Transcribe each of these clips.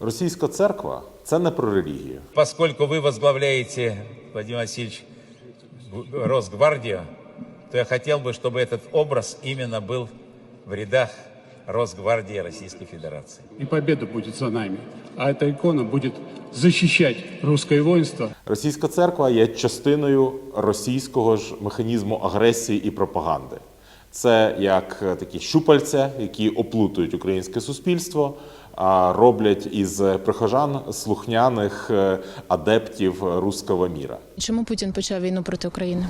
Російська церква це не про релігію. Поскольку вы возглавляете, Владимир Васильевич, Гу- Росгвардию, то я хотел бы, чтобы этот образ именно был в рядах Росгвардии Российской Федерации. И победа будет за нами. А эта икона будет защищать русское воинство Російська церква є частиною російського ж механізму агресії і пропаганди. Це як е, такі щупальця, які оплутують українське суспільство, а роблять із прихожан слухняних е, адептів руського міра. Чому Путін почав війну проти України?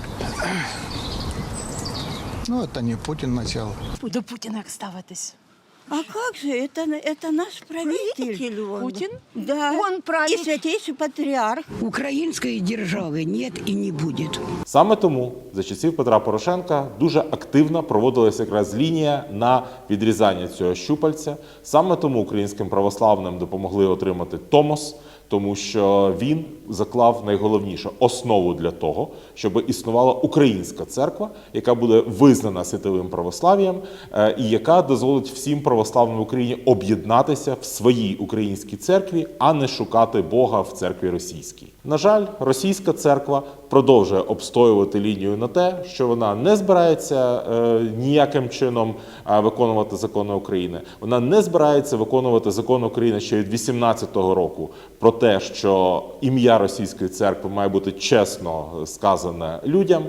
Ну, це не Путін почав. До Путіна як ставитись? А как же, это, это наш правитель. Правитель он. Путин? Да. Он правитель. И святейший патриарх. Украинской державы нет и не будет. Саме тому за часів Петра Порошенка дуже активно проводилася якраз лінія на відрізання цього щупальця. Саме тому українським православним допомогли отримати Томос, тому що він заклав найголовніше основу для того, щоб існувала українська церква, яка буде визнана світовим православ'ям, е, і яка дозволить всім православним в Україні об'єднатися в своїй українській церкві, а не шукати Бога в церкві російській. На жаль, російська церква продовжує обстоювати лінію на те, що вона не збирається е, ніяким чином е, виконувати закони України. Вона не збирається виконувати закон України ще від 18-го року про те, що ім'я російської церкви має бути чесно сказане людям.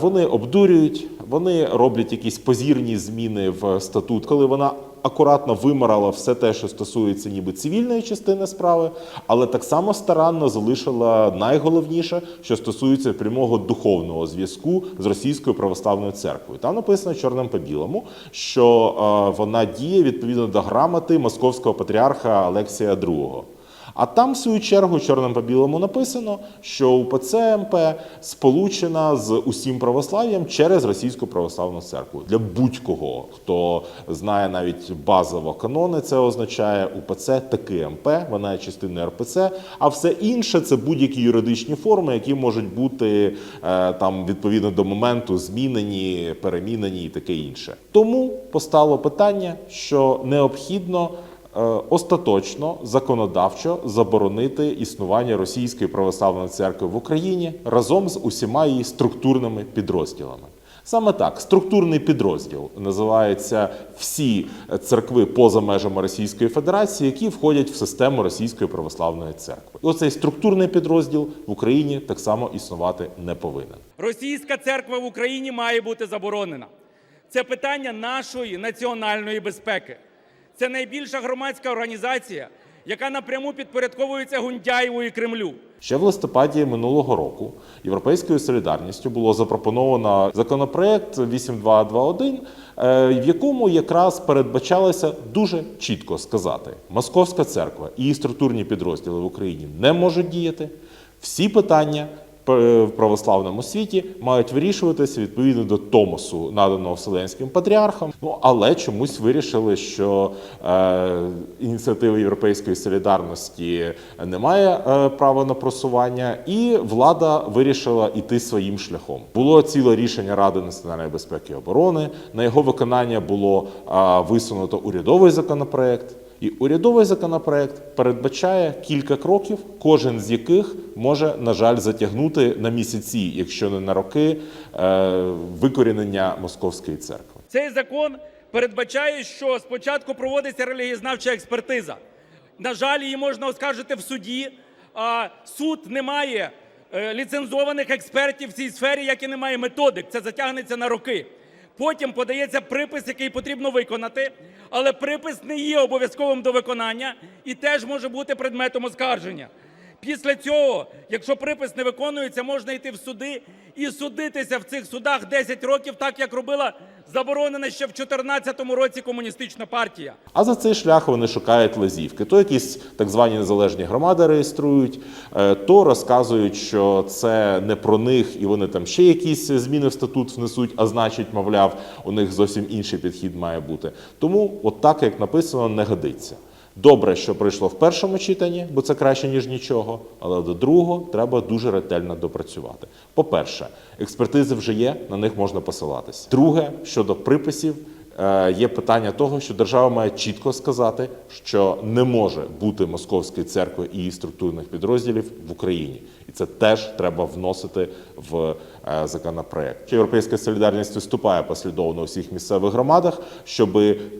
Вони обдурюють, вони роблять якісь позірні зміни в статут, коли вона акуратно вимарала все те, що стосується ніби цивільної частини справи, але так само старанно залишила найголовніше, що стосується прямого духовного зв'язку з російською православною церквою. Там написано чорним по білому, що е, вона діє відповідно до грамоти московського патріарха Олексія II. А там, в свою чергу, чорним по білому написано, що УПЦ МП сполучена з усім православ'ям через російську православну церкву. Для будь-кого, хто знає навіть базово канони, це означає УПЦ таки МП, вона є частиною РПЦ, а все інше це будь-які юридичні форми, які можуть бути е, там відповідно до моменту змінені, перемінені і таке інше. Тому постало питання, що необхідно остаточно законодавчо заборонити існування Російської православної церкви в Україні разом з усіма її структурними підрозділами. Саме так, структурний підрозділ називається всі церкви поза межами Російської Федерації, які входять в систему Російської православної церкви. І оцей структурний підрозділ в Україні так само існувати не повинен. Російська церква в Україні має бути заборонена. Це питання нашої національної безпеки. Це найбільша громадська організація, яка напряму підпорядковується Гундяєву і Кремлю. Ще в листопаді минулого року Європейською солідарністю було запропоновано законопроект 8221, е, в якому якраз передбачалося дуже чітко сказати: Московська церква і її структурні підрозділи в Україні не можуть діяти. Всі питання в православному світі мають вирішуватися відповідно до Томосу, наданого Вселенським патріархом. Ну але чомусь вирішили, що е, ініціативи Європейської солідарності немає е, права на просування, і влада вирішила йти своїм шляхом. Було ціле рішення Ради національної безпеки і оборони. На його виконання було е, висунуто урядовий законопроект. І урядовий законопроект передбачає кілька кроків, кожен з яких може, на жаль, затягнути на місяці, якщо не на роки, е, викорінення московської церкви. Цей закон передбачає, що спочатку проводиться релігієзнавча експертиза. На жаль, її можна оскаржити в суді. А суд не має е, ліцензованих експертів в цій сфері, як і немає методик. Це затягнеться на роки. Потім подається припис, який потрібно виконати, але припис не є обов'язковим до виконання і теж може бути предметом оскарження. Після цього, якщо припис не виконується, можна йти в суди і судитися в цих судах 10 років, так як робила заборонена ще в 2014 році комуністична партія. А за цей шлях вони шукають лазівки. То якісь так звані незалежні громади реєструють, е, то розказують, що це не про них, і вони там ще якісь зміни в статут внесуть, а значить, мовляв, у них зовсім інший підхід має бути. Тому, от так як написано, не годиться. Добре, що пройшло в першому читанні, бо це краще ніж нічого. Але до другого треба дуже ретельно допрацювати. По-перше, експертизи вже є, на них можна посилатися. Друге, щодо приписів, є питання того, що держава має чітко сказати, що не може бути московської церкви і її структурних підрозділів в Україні, і це теж треба вносити в е, законопроект. Європейська солідарність виступає послідовно у всіх місцевих громадах, щоб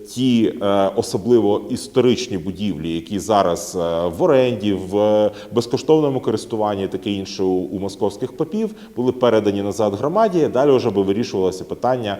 ті е, особливо історичні будівлі, які зараз е, в оренді, в безкоштовному користуванні, таке інше у московських попів, були передані назад громаді. Далі вже би вирішувалося питання,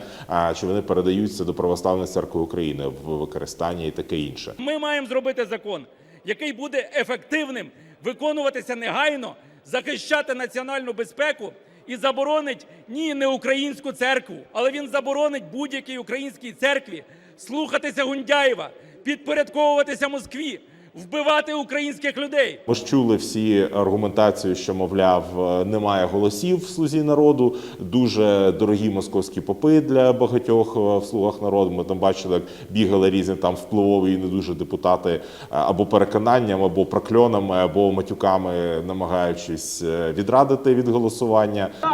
чи вони передаються до православної церкви України в використанні і таке інше. Ми маємо зробити закон, який буде ефективним, виконуватися негайно, захищати національну безпеку і заборонить ні не українську церкву, але він заборонить будь-якій українській церкві слухатися Гундяєва, підпорядковуватися Москві, вбивати українських людей. Ми ж чули всі аргументацію, що мовляв е, немає голосів в слузі народу. Дуже дорогі московські попи для багатьох е, в слугах народу. Ми там бачили, як бігали різні там впливові і не дуже депутати е, або переконанням, або прокльонами, або матюками, намагаючись відрадити від голосування. Е,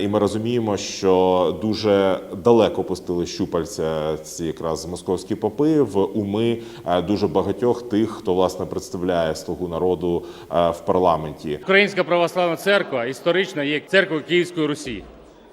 І ми розуміємо, що дуже далеко пустили щупальця ці якраз московські попи в уми е, дуже багатьох тих, хто власне представляє слугу народу е, в парламенті. Українська православна церква історично є церквою Київської Русі.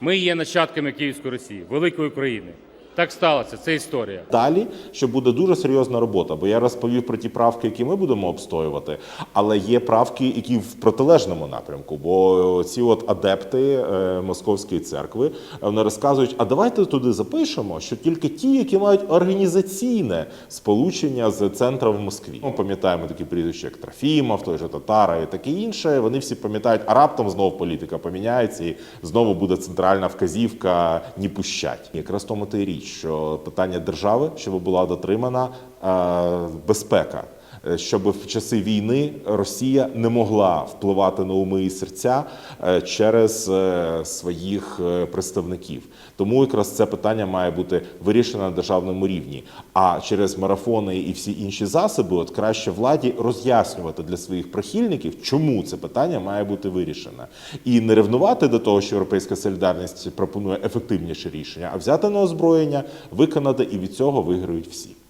Ми є нащадками Київської Русі, великої України. Так сталося, це історія. Далі, що буде дуже серйозна робота, бо я розповів про ті правки, які ми будемо обстоювати, але є правки, які в протилежному напрямку. Бо ці от адепти е, московської церкви вони розказують: а давайте туди запишемо, що тільки ті, які мають організаційне сполучення з центром в Москві. Ми пам'ятаємо такі прізвища, як Трофімов, той же Татара і таке інше. Вони всі пам'ятають, а раптом знову політика поміняється, і знову буде центральна вказівка «не пущать. Якраз тому й річ, що питання держави, щоб була дотримана е, безпека. Е, Щоб в часи війни Росія не могла впливати на уми і серця е, через е, своїх представників, тому якраз це питання має бути вирішено на державному рівні. А через марафони і всі інші засоби, от краще владі роз'яснювати для своїх прихильників, чому це питання має бути вирішене, і не ревнувати до того, що європейська солідарність пропонує ефективніше рішення, а взяти на озброєння, виконати, і від цього виграють всі.